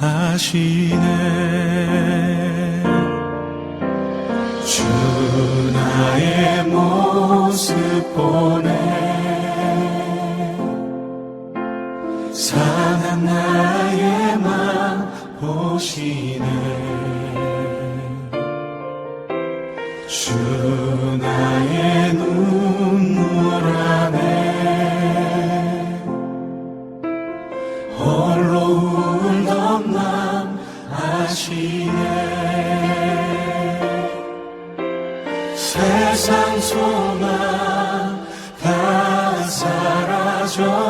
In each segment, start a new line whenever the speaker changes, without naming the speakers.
아시네. 주 나의 모습 보네. 상한 나의 맘 보시네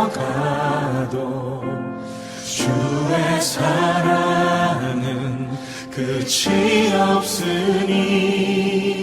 사라져가도 주의 사랑은 끝이 없으니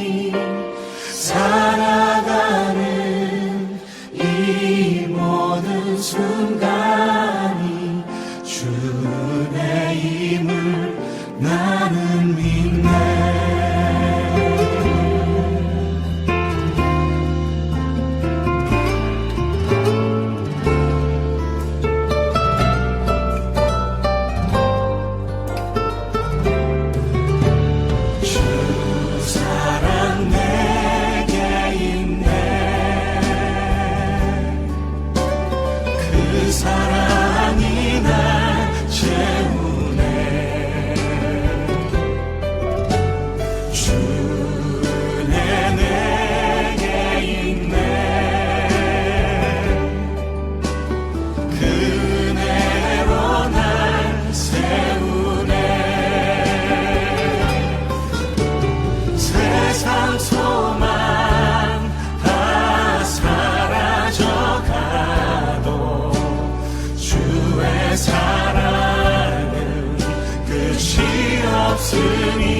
없으니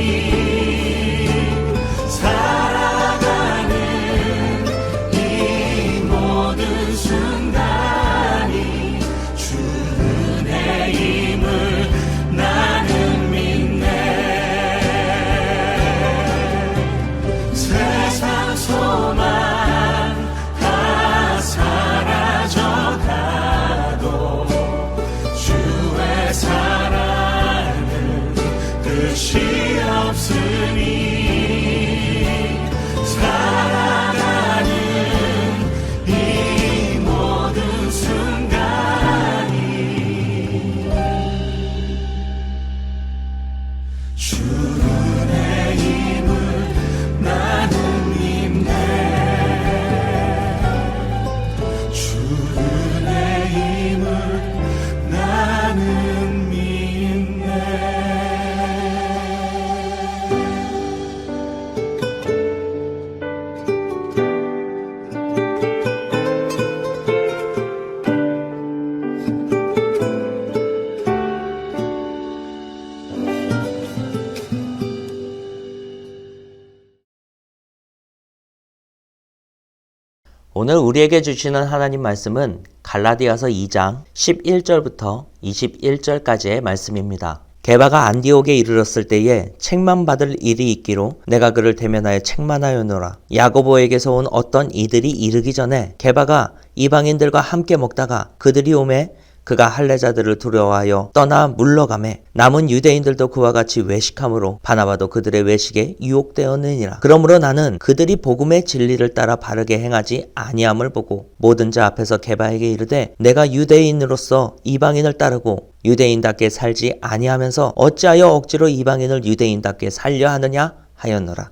오늘 우리에게 주시는 하나님 말씀은 갈라디아서 2장 11절부터 21절까지의 말씀입니다. 게바가 안디옥에 이르렀을 때에 책만 받을 일이 있기로 내가 그를 대면하여 책만하였노라. 야고보에게서 온 어떤 이들이 이르기 전에 게바가 이방인들과 함께 먹다가 그들이 오매 그가 할례자들을 두려워하여 떠나 물러가매 남은 유대인들도 그와 같이 외식함으로 바나바도 그들의 외식에 유혹되었느니라. 그러므로 나는 그들이 복음의 진리를 따라 바르게 행하지 아니함을 보고 모든 자 앞에서 게바에게 이르되 내가 유대인으로서 이방인을 따르고 유대인답게 살지 아니하면서 어찌하여 억지로 이방인을 유대인답게 살려 하느냐 하였노라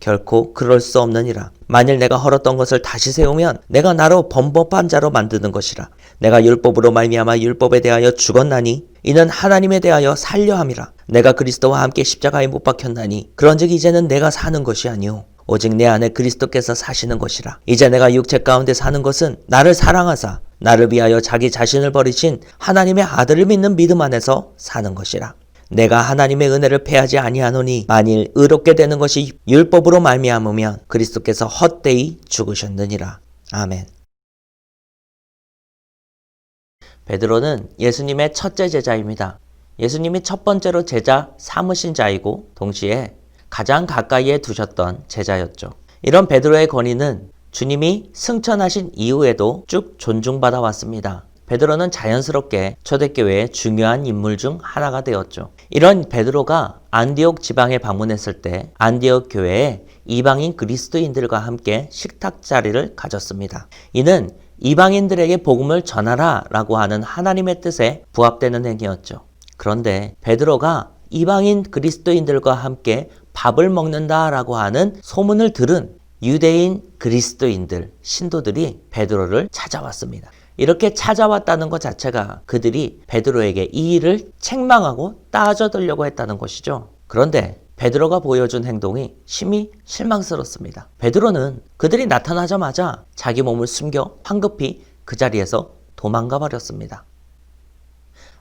결코 그럴 수 없느니라. 만일 내가 헐었던 것을 다시 세우면 내가 나로 범법한 자로 만드는 것이라. 내가 율법으로 말미암아 율법에 대하여 죽었나니 이는 하나님에 대하여 살려 함이라. 내가 그리스도와 함께 십자가에 못 박혔나니 그런즉 이제는 내가 사는 것이 아니요 오직 내 안에 그리스도께서 사시는 것이라. 이제 내가 육체 가운데 사는 것은 나를 사랑하사 나를 위하여 자기 자신을 버리신 하나님의 아들을 믿는 믿음 안에서 사는 것이라. 내가 하나님의 은혜를 패하지 아니하노니 만일 의롭게 되는 것이 율법으로 말미암으면 그리스도께서 헛되이 죽으셨느니라. 아멘. 베드로는 예수님의 첫째 제자입니다. 예수님이 첫 번째로 제자 삼으신 자이고 동시에 가장 가까이에 두셨던 제자였죠. 이런 베드로의 권위는 주님이 승천하신 이후에도 쭉 존중받아 왔습니다. 베드로는 자연스럽게 초대교회의 중요한 인물 중 하나가 되었죠. 이런 베드로가 안디옥 지방에 방문했을 때 안디옥 교회에 이방인 그리스도인들과 함께 식탁 자리를 가졌습니다. 이는 이방인들에게 복음을 전하라 라고 하는 하나님의 뜻에 부합되는 행위였죠. 그런데 베드로가 이방인 그리스도인들과 함께 밥을 먹는다 라고 하는 소문을 들은 유대인 그리스도인들, 신도들이 베드로를 찾아왔습니다. 이렇게 찾아왔다는 것 자체가 그들이 베드로에게 이 일을 책망하고 따져들려고 했다는 것이죠. 그런데 베드로가 보여준 행동이 심히 실망스럽습니다. 베드로는 그들이 나타나자마자 자기 몸을 숨겨 황급히 그 자리에서 도망가 버렸습니다.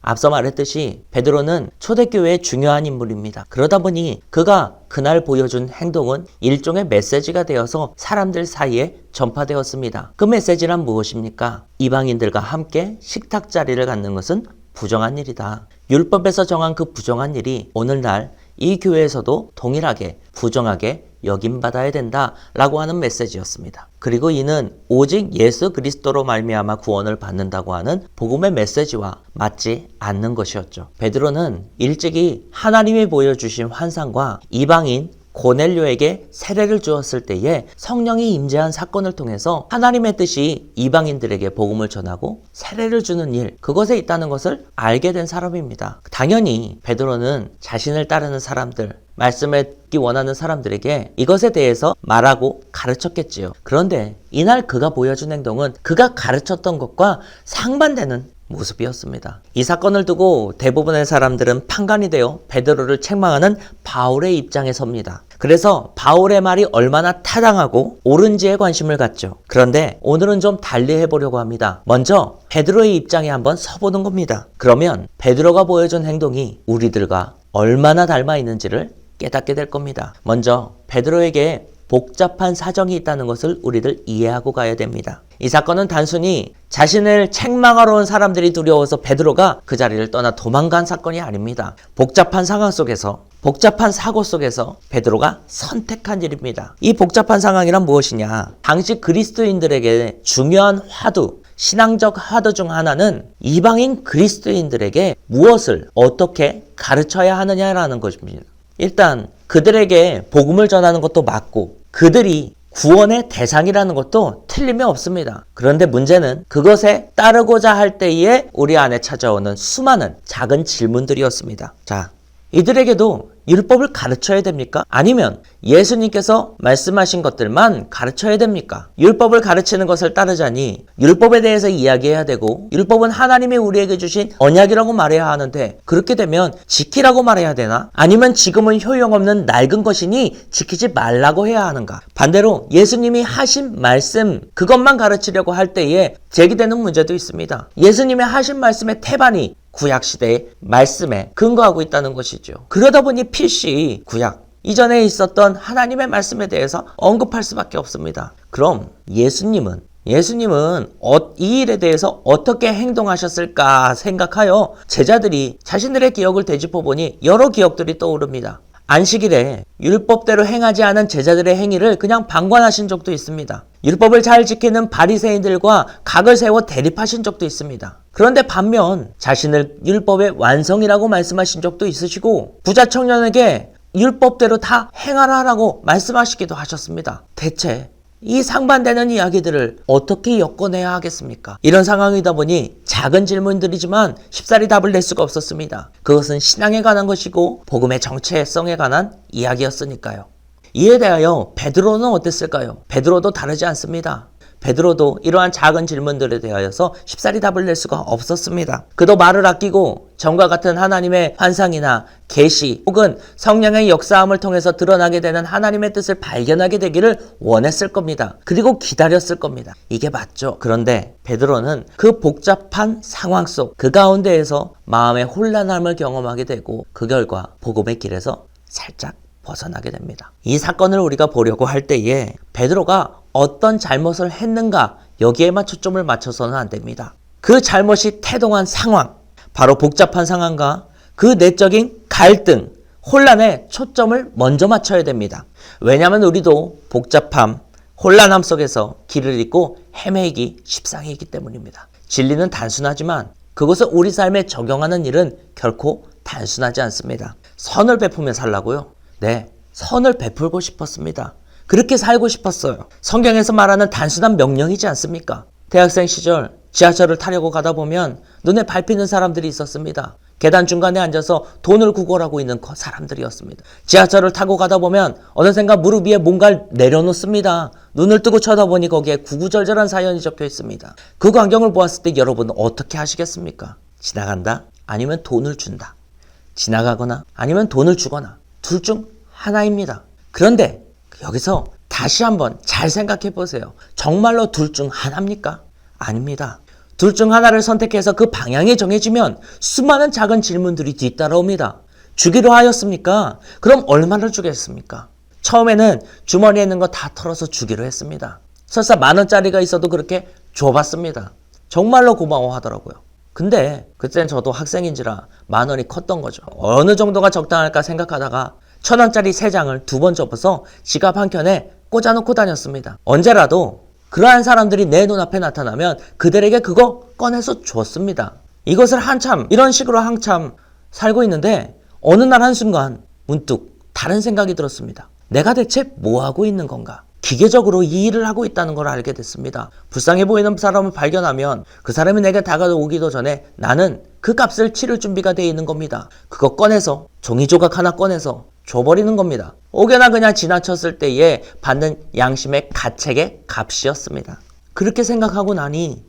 앞서 말했듯이 베드로는 초대교회의 중요한 인물입니다. 그러다 보니 그가 그날 보여준 행동은 일종의 메시지가 되어서 사람들 사이에 전파되었습니다. 그 메시지란 무엇입니까? 이방인들과 함께 식탁 자리를 갖는 것은 부정한 일이다. 율법에서 정한 그 부정한 일이 오늘날 이 교회에서도 동일하게 부정하게 여김받아야 된다 라고 하는 메시지였습니다. 그리고 이는 오직 예수 그리스도로 말미암아 구원을 받는다고 하는 복음의 메시지와 맞지 않는 것이었죠. 베드로는 일찍이 하나님이 보여주신 환상과 이방인 고넬료에게 세례를 주었을 때에 성령이 임재한 사건을 통해서 하나님의 뜻이 이방인들에게 복음을 전하고 세례를 주는 일 그것에 있다는 것을 알게 된 사람입니다. 당연히 베드로는 자신을 따르는 사람들 말씀을 듣기 원하는 사람들에게 이것에 대해서 말하고 가르쳤겠지요. 그런데 이날 그가 보여준 행동은 그가 가르쳤던 것과 상반되는 모습이었습니다. 이 사건을 두고 대부분의 사람들은 판간이 되어 베드로를 책망하는 바울의 입장에 섭니다. 그래서 바울의 말이 얼마나 타당하고 옳은지에 관심을 갖죠. 그런데 오늘은 좀 달리 해보려고 합니다. 먼저 베드로의 입장에 한번 서보는 겁니다. 그러면 베드로가 보여준 행동이 우리들과 얼마나 닮아 있는지를 깨닫게 될 겁니다. 먼저 베드로에게 복잡한 사정이 있다는 것을 우리들 이해하고 가야 됩니다. 이 사건은 단순히 자신을 책망하러 온 사람들이 두려워서 베드로가 그 자리를 떠나 도망간 사건이 아닙니다. 복잡한 상황 속에서 복잡한 사고 속에서 베드로가 선택한 일입니다. 이 복잡한 상황이란 무엇이냐? 당시 그리스도인들에게 중요한 화두, 신앙적 화두 중 하나는 이방인 그리스도인들에게 무엇을 어떻게 가르쳐야 하느냐라는 것입니다. 일단 그들에게 복음을 전하는 것도 맞고 그들이 구원의 대상이라는 것도 틀림이 없습니다. 그런데 문제는 그것에 따르고자 할 때에 우리 안에 찾아오는 수많은 작은 질문들이었습니다. 자, 이들에게도 율법을 가르쳐야 됩니까? 아니면 예수님께서 말씀하신 것들만 가르쳐야 됩니까? 율법을 가르치는 것을 따르자니 율법에 대해서 이야기해야 되고 율법은 하나님이 우리에게 주신 언약이라고 말해야 하는데 그렇게 되면 지키라고 말해야 되나? 아니면 지금은 효용없는 낡은 것이니 지키지 말라고 해야 하는가? 반대로 예수님이 하신 말씀 그것만 가르치려고 할 때에 제기되는 문제도 있습니다. 예수님의 하신 말씀의 태반이 구약 시대의 말씀에 근거하고 있다는 것이죠. 그러다 보니 필시 구약 이전에 있었던 하나님의 말씀에 대해서 언급할 수밖에 없습니다. 그럼 예수님은 예수님은 어, 이 일에 대해서 어떻게 행동하셨을까 생각하여 제자들이 자신들의 기억을 되짚어 보니 여러 기억들이 떠오릅니다. 안식일에 율법대로 행하지 않은 제자들의 행위를 그냥 방관하신 적도 있습니다. 율법을 잘 지키는 바리새인들과 각을 세워 대립하신 적도 있습니다. 그런데 반면 자신을 율법의 완성이라고 말씀하신 적도 있으시고 부자 청년에게 율법대로 다 행하라라고 말씀하시기도 하셨습니다. 대체 이 상반되는 이야기들을 어떻게 엮어내야 하겠습니까? 이런 상황이다 보니 작은 질문들이지만 쉽사리 답을 낼 수가 없었습니다. 그것은 신앙에 관한 것이고 복음의 정체성에 관한 이야기였으니까요. 이에 대하여 베드로는 어땠을까요? 베드로도 다르지 않습니다. 베드로도 이러한 작은 질문들에 대하여서 쉽사리 답을 낼 수가 없었습니다. 그도 말을 아끼고 전과 같은 하나님의 환상이나 계시 혹은 성령의 역사함을 통해서 드러나게 되는 하나님의 뜻을 발견하게 되기를 원했을 겁니다. 그리고 기다렸을 겁니다. 이게 맞죠. 그런데 베드로는 그 복잡한 상황 속 그 가운데에서 마음의 혼란함을 경험하게 되고 그 결과 복음의 길에서 살짝 벗어나게 됩니다. 이 사건을 우리가 보려고 할 때에 베드로가 어떤 잘못을 했는가 여기에만 초점을 맞춰서는 안 됩니다. 그 잘못이 태동한 상황, 바로 복잡한 상황과 그 내적인 갈등, 혼란에 초점을 먼저 맞춰야 됩니다. 왜냐하면 우리도 복잡함, 혼란함 속에서 길을 잃고 헤매기 십상이기 때문입니다. 진리는 단순하지만 그것을 우리 삶에 적용하는 일은 결코 단순하지 않습니다. 선을 베푸며 살라고요? 네, 선을 베풀고 싶었습니다. 그렇게 살고 싶었어요. 성경에서 말하는 단순한 명령이지 않습니까? 대학생 시절 지하철을 타려고 가다 보면 눈에 밟히는 사람들이 있었습니다. 계단 중간에 앉아서 돈을 구걸하고 있는 거- 사람들이었습니다. 지하철을 타고 가다 보면 어느샌가 무릎 위에 뭔가를 내려놓습니다. 눈을 뜨고 쳐다보니 거기에 구구절절한 사연이 적혀 있습니다. 그 광경을 보았을 때 여러분은 어떻게 하시겠습니까? 지나간다? 아니면 돈을 준다. 지나가거나 아니면 돈을 주거나 둘 중 하나입니다. 그런데 여기서 다시 한번 잘 생각해 보세요. 정말로 둘 중 하나입니까? 아닙니다. 둘 중 하나를 선택해서 그 방향이 정해지면 수많은 작은 질문들이 뒤따라옵니다. 주기로 하였습니까? 그럼 얼마를 주겠습니까? 처음에는 주머니에 있는 거 다 털어서 주기로 했습니다. 설사 만 원짜리가 있어도 그렇게 줘봤습니다. 정말로 고마워 하더라고요. 근데 그때는 저도 학생인지라 만 원이 컸던 거죠. 어느 정도가 적당할까 생각하다가 천 원짜리 세 장을 두 번 접어서 지갑 한 켠에 꽂아놓고 다녔습니다. 언제라도 그러한 사람들이 내 눈앞에 나타나면 그들에게 그거 꺼내서 줬습니다. 이것을 한참 이런 식으로 한참 살고 있는데 어느 날 한순간 문득 다른 생각이 들었습니다. 내가 대체 뭐 하고 있는 건가? 기계적으로 이 일을 하고 있다는 걸 알게 됐습니다. 불쌍해 보이는 사람을 발견하면 그 사람이 내게 다가오기도 전에 나는 그 값을 치를 준비가 되어 있는 겁니다. 그거 꺼내서 종이 조각 하나 꺼내서 줘버리는 겁니다. 혹여나 그냥 지나쳤을 때에 받는 양심의 가책의 값이었습니다. 그렇게 생각하고 나니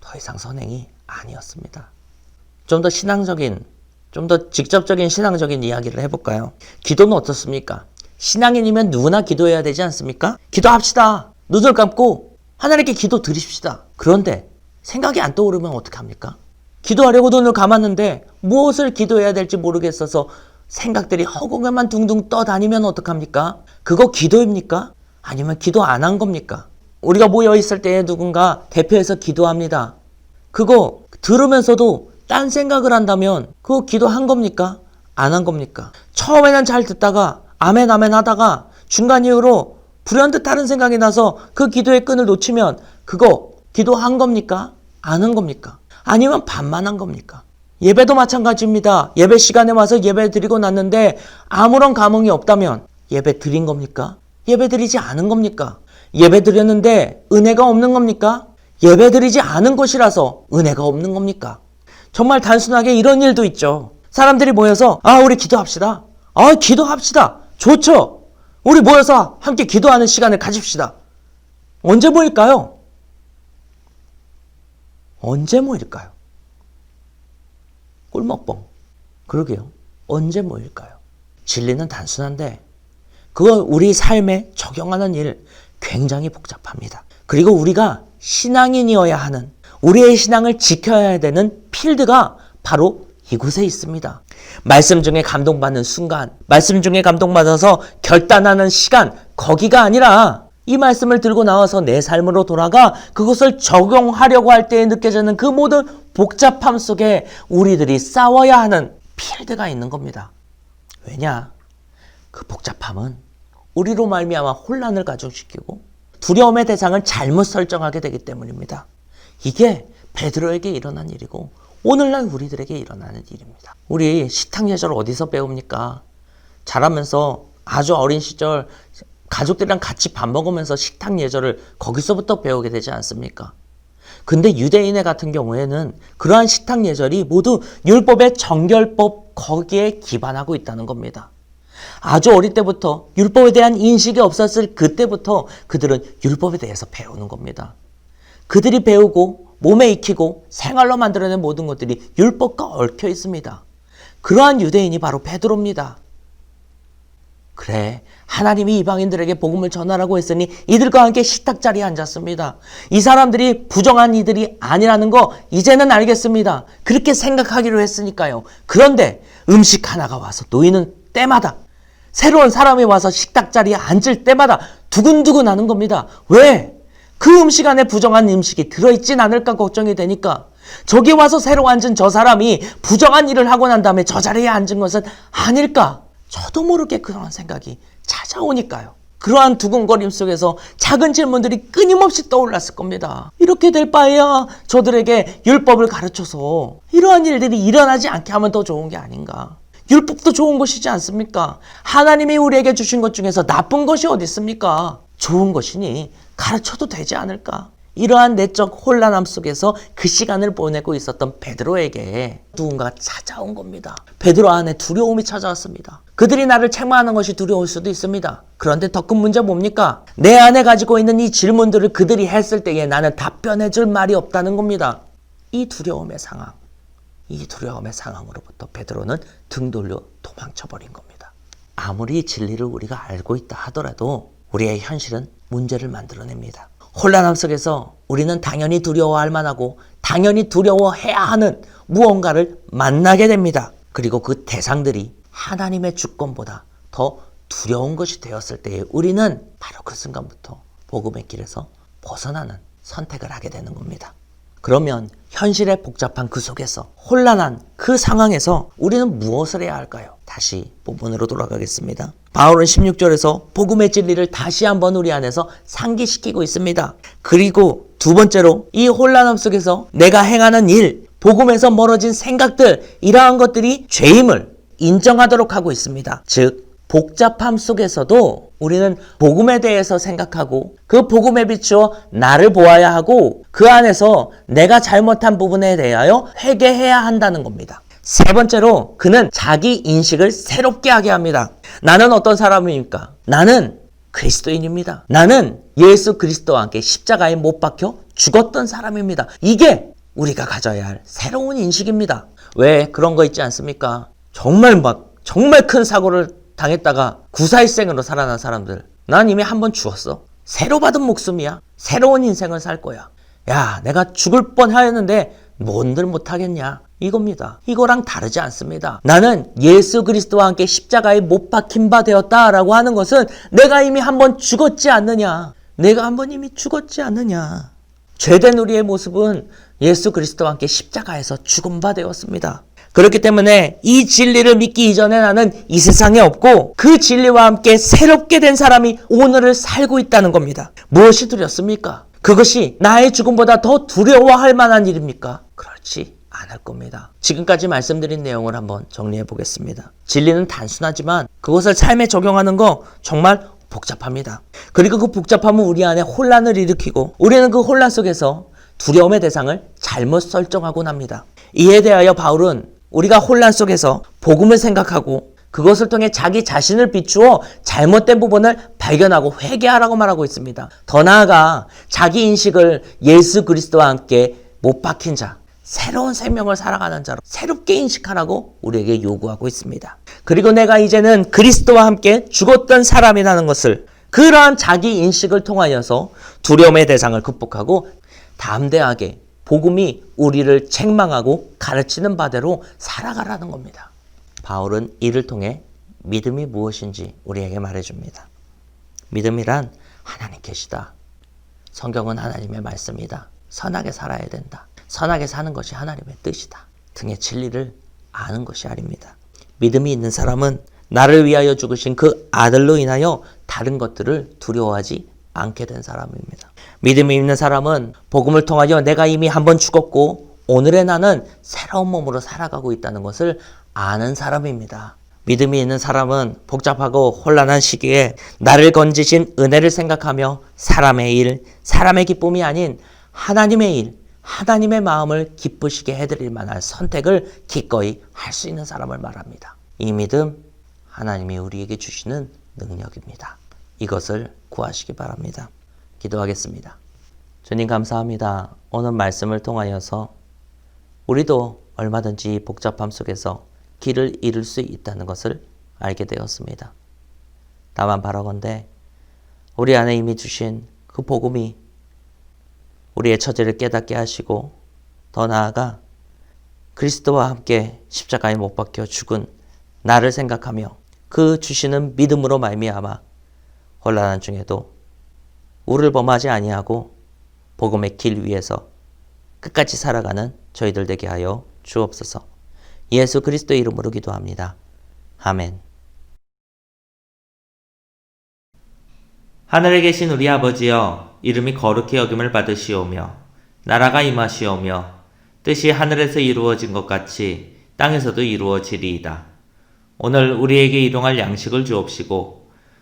더 이상 선행이 아니었습니다. 좀 더 신앙적인, 좀 더 직접적인 신앙적인 이야기를 해볼까요? 기도는 어떻습니까? 신앙인이면 누구나 기도해야 되지 않습니까? 기도합시다. 눈을 감고 하나님께 기도 드립시다. 그런데 생각이 안 떠오르면 어떡합니까? 기도하려고 눈을 감았는데 무엇을 기도해야 될지 모르겠어서 생각들이 허공에만 둥둥 떠다니면 어떡합니까? 그거 기도입니까? 아니면 기도 안 한 겁니까? 우리가 모여 있을 때에 누군가 대표해서 기도합니다. 그거 들으면서도 딴 생각을 한다면 그거 기도한 겁니까? 안 한 겁니까? 처음에는 잘 듣다가 아멘 아멘 하다가 중간 이후로 불현듯 다른 생각이 나서 그 기도의 끈을 놓치면 그거 기도한 겁니까? 안 한 겁니까? 아니면 반만 한 겁니까? 예배도 마찬가지입니다. 예배 시간에 와서 예배 드리고 났는데 아무런 감흥이 없다면 예배 드린 겁니까? 예배 드리지 않은 겁니까? 예배 드렸는데 은혜가 없는 겁니까? 예배 드리지 않은 것이라서 은혜가 없는 겁니까? 정말 단순하게 이런 일도 있죠. 사람들이 모여서 아 우리 기도합시다. 아 기도합시다. 좋죠. 우리 모여서 함께 기도하는 시간을 가집시다. 언제 모일까요? 언제 모일까요? 꿀먹뻥. 그러게요. 언제 모일까요? 진리는 단순한데 그걸 우리 삶에 적용하는 일 굉장히 복잡합니다. 그리고 우리가 신앙인이어야 하는 우리의 신앙을 지켜야 되는 필드가 바로 이곳에 있습니다. 말씀 중에 감동받는 순간, 말씀 중에 감동받아서 결단하는 시간, 거기가 아니라 이 말씀을 들고 나와서 내 삶으로 돌아가 그것을 적용하려고 할 때에 느껴지는 그 모든 복잡함 속에 우리들이 싸워야 하는 필드가 있는 겁니다. 왜냐? 그 복잡함은 우리로 말미암아 혼란을 가중시키고 두려움의 대상을 잘못 설정하게 되기 때문입니다. 이게 베드로에게 일어난 일이고 오늘날 우리들에게 일어나는 일입니다. 우리 식탁 예절 어디서 배웁니까? 자라면서 아주 어린 시절 가족들이랑 같이 밥 먹으면서 식탁 예절을 거기서부터 배우게 되지 않습니까? 근데 유대인의 같은 경우에는 그러한 식탁 예절이 모두 율법의 정결법 거기에 기반하고 있다는 겁니다. 아주 어릴 때부터 율법에 대한 인식이 없었을 그때부터 그들은 율법에 대해서 배우는 겁니다. 그들이 배우고 몸에 익히고 생활로 만들어낸 모든 것들이 율법과 얽혀 있습니다. 그러한 유대인이 바로 베드로입니다. 그래, 하나님이 이방인들에게 복음을 전하라고 했으니 이들과 함께 식탁 자리에 앉았습니다. 이 사람들이 부정한 이들이 아니라는 거 이제는 알겠습니다. 그렇게 생각하기로 했으니까요. 그런데 음식 하나가 와서 놓이는 때마다 새로운 사람이 와서 식탁 자리에 앉을 때마다 두근두근 하는 겁니다. 왜? 그 음식 안에 부정한 음식이 들어있진 않을까 걱정이 되니까 저기 와서 새로 앉은 저 사람이 부정한 일을 하고 난 다음에 저 자리에 앉은 것은 아닐까? 저도 모르게 그런 생각이 찾아오니까요. 그러한 두근거림 속에서 작은 질문들이 끊임없이 떠올랐을 겁니다. 이렇게 될 바에야 저들에게 율법을 가르쳐서 이러한 일들이 일어나지 않게 하면 더 좋은 게 아닌가. 율법도 좋은 것이지 않습니까? 하나님이 우리에게 주신 것 중에서 나쁜 것이 어디 있습니까? 좋은 것이니 가르쳐도 되지 않을까? 이러한 내적 혼란함 속에서 그 시간을 보내고 있었던 베드로에게 누군가가 찾아온 겁니다. 베드로 안에 두려움이 찾아왔습니다. 그들이 나를 책망하는 것이 두려울 수도 있습니다. 그런데 더 큰 문제 뭡니까? 내 안에 가지고 있는 이 질문들을 그들이 했을 때에 나는 답변해 줄 말이 없다는 겁니다. 이 두려움의 상황, 이 두려움의 상황으로부터 베드로는 등 돌려 도망쳐 버린 겁니다. 아무리 진리를 우리가 알고 있다 하더라도 우리의 현실은 문제를 만들어냅니다. 혼란함 속에서 우리는 당연히 두려워할 만하고 당연히 두려워해야 하는 무언가를 만나게 됩니다. 그리고 그 대상들이 하나님의 주권보다 더 두려운 것이 되었을 때에 우리는 바로 그 순간부터 복음의 길에서 벗어나는 선택을 하게 되는 겁니다. 그러면 현실의 복잡한 그 속에서 혼란한 그 상황에서 우리는 무엇을 해야 할까요? 다시 본문으로 돌아가겠습니다. 바울은 16절에서 복음의 진리를 다시 한번 우리 안에서 상기시키고 있습니다. 그리고 두 번째로 이 혼란함 속에서 내가 행하는 일, 복음에서 멀어진 생각들, 이러한 것들이 죄임을 인정하도록 하고 있습니다. 즉, 복잡함 속에서도 우리는 복음에 대해서 생각하고 그 복음에 비추어 나를 보아야 하고 그 안에서 내가 잘못한 부분에 대하여 회개해야 한다는 겁니다. 세 번째로 그는 자기 인식을 새롭게 하게 합니다. 나는 어떤 사람입니까? 나는 그리스도인입니다. 나는 예수 그리스도와 함께 십자가에 못 박혀 죽었던 사람입니다. 이게 우리가 가져야 할 새로운 인식입니다. 왜 그런 거 있지 않습니까? 정말 막 정말 큰 사고를 당했다가 구사일생으로 살아난 사람들. 난 이미 한 번 죽었어. 새로 받은 목숨이야. 새로운 인생을 살 거야. 야, 내가 죽을 뻔 하였는데 뭔들 못하겠냐. 이겁니다. 이거랑 다르지 않습니다. 나는 예수 그리스도와 함께 십자가에 못 박힌 바 되었다라고 하는 것은 내가 이미 한 번 죽었지 않느냐. 내가 한 번 이미 죽었지 않느냐. 죄된 우리의 모습은 예수 그리스도와 함께 십자가에서 죽은 바 되었습니다. 그렇기 때문에 이 진리를 믿기 이전에 나는 이 세상에 없고 그 진리와 함께 새롭게 된 사람이 오늘을 살고 있다는 겁니다. 무엇이 두렵습니까? 그것이 나의 죽음보다 더 두려워할 만한 일입니까? 그렇지 않을 겁니다. 지금까지 말씀드린 내용을 한번 정리해 보겠습니다. 진리는 단순하지만 그것을 삶에 적용하는 거 정말 복잡합니다. 그리고 그 복잡함은 우리 안에 혼란을 일으키고 우리는 그 혼란 속에서 두려움의 대상을 잘못 설정하곤 합니다. 이에 대하여 바울은 우리가 혼란 속에서 복음을 생각하고 그것을 통해 자기 자신을 비추어 잘못된 부분을 발견하고 회개하라고 말하고 있습니다. 더 나아가 자기 인식을 예수 그리스도와 함께 못 박힌 자, 새로운 생명을 살아가는 자로 새롭게 인식하라고 우리에게 요구하고 있습니다. 그리고 내가 이제는 그리스도와 함께 죽었던 사람이라는 것을 그러한 자기 인식을 통하여서 두려움의 대상을 극복하고 담대하게 복음이 우리를 책망하고 가르치는 바대로 살아가라는 겁니다. 바울은 이를 통해 믿음이 무엇인지 우리에게 말해줍니다. 믿음이란 하나님 계시다. 성경은 하나님의 말씀이다. 선하게 살아야 된다. 선하게 사는 것이 하나님의 뜻이다. 등의 진리를 아는 것이 아닙니다. 믿음이 있는 사람은 나를 위하여 죽으신 그 아들로 인하여 다른 것들을 두려워하지 않게 된 사람입니다. 믿음이 있는 사람은 복음을 통하여 내가 이미 한 번 죽었고 오늘의 나는 새로운 몸으로 살아가고 있다는 것을 아는 사람입니다. 믿음이 있는 사람은 복잡하고 혼란한 시기에 나를 건지신 은혜를 생각하며 사람의 일, 사람의 기쁨이 아닌 하나님의 일, 하나님의 마음을 기쁘시게 해드릴 만한 선택을 기꺼이 할 수 있는 사람을 말합니다. 이 믿음 하나님이 우리에게 주시는 능력입니다. 이것을 구하시기 바랍니다. 기도하겠습니다. 주님 감사합니다. 오늘 말씀을 통하여서 우리도 얼마든지 복잡함 속에서 길을 잃을 수 있다는 것을 알게 되었습니다. 다만 바라건대 우리 안에 이미 주신 그 복음이 우리의 처지를 깨닫게 하시고 더 나아가 그리스도와 함께 십자가에 못 박혀 죽은 나를 생각하며 그 주시는 믿음으로 말미암아 혼란한 중에도 우를 범하지 아니하고 복음의 길 위에서 끝까지 살아가는 저희들 되게 하여 주옵소서. 예수 그리스도 이름으로 기도합니다. 아멘. 하늘에 계신 우리 아버지여 이름이 거룩히 여김을 받으시오며 나라가 임하시오며 뜻이 하늘에서 이루어진 것 같이 땅에서도 이루어지리이다. 오늘 우리에게 일용할 양식을 주옵시고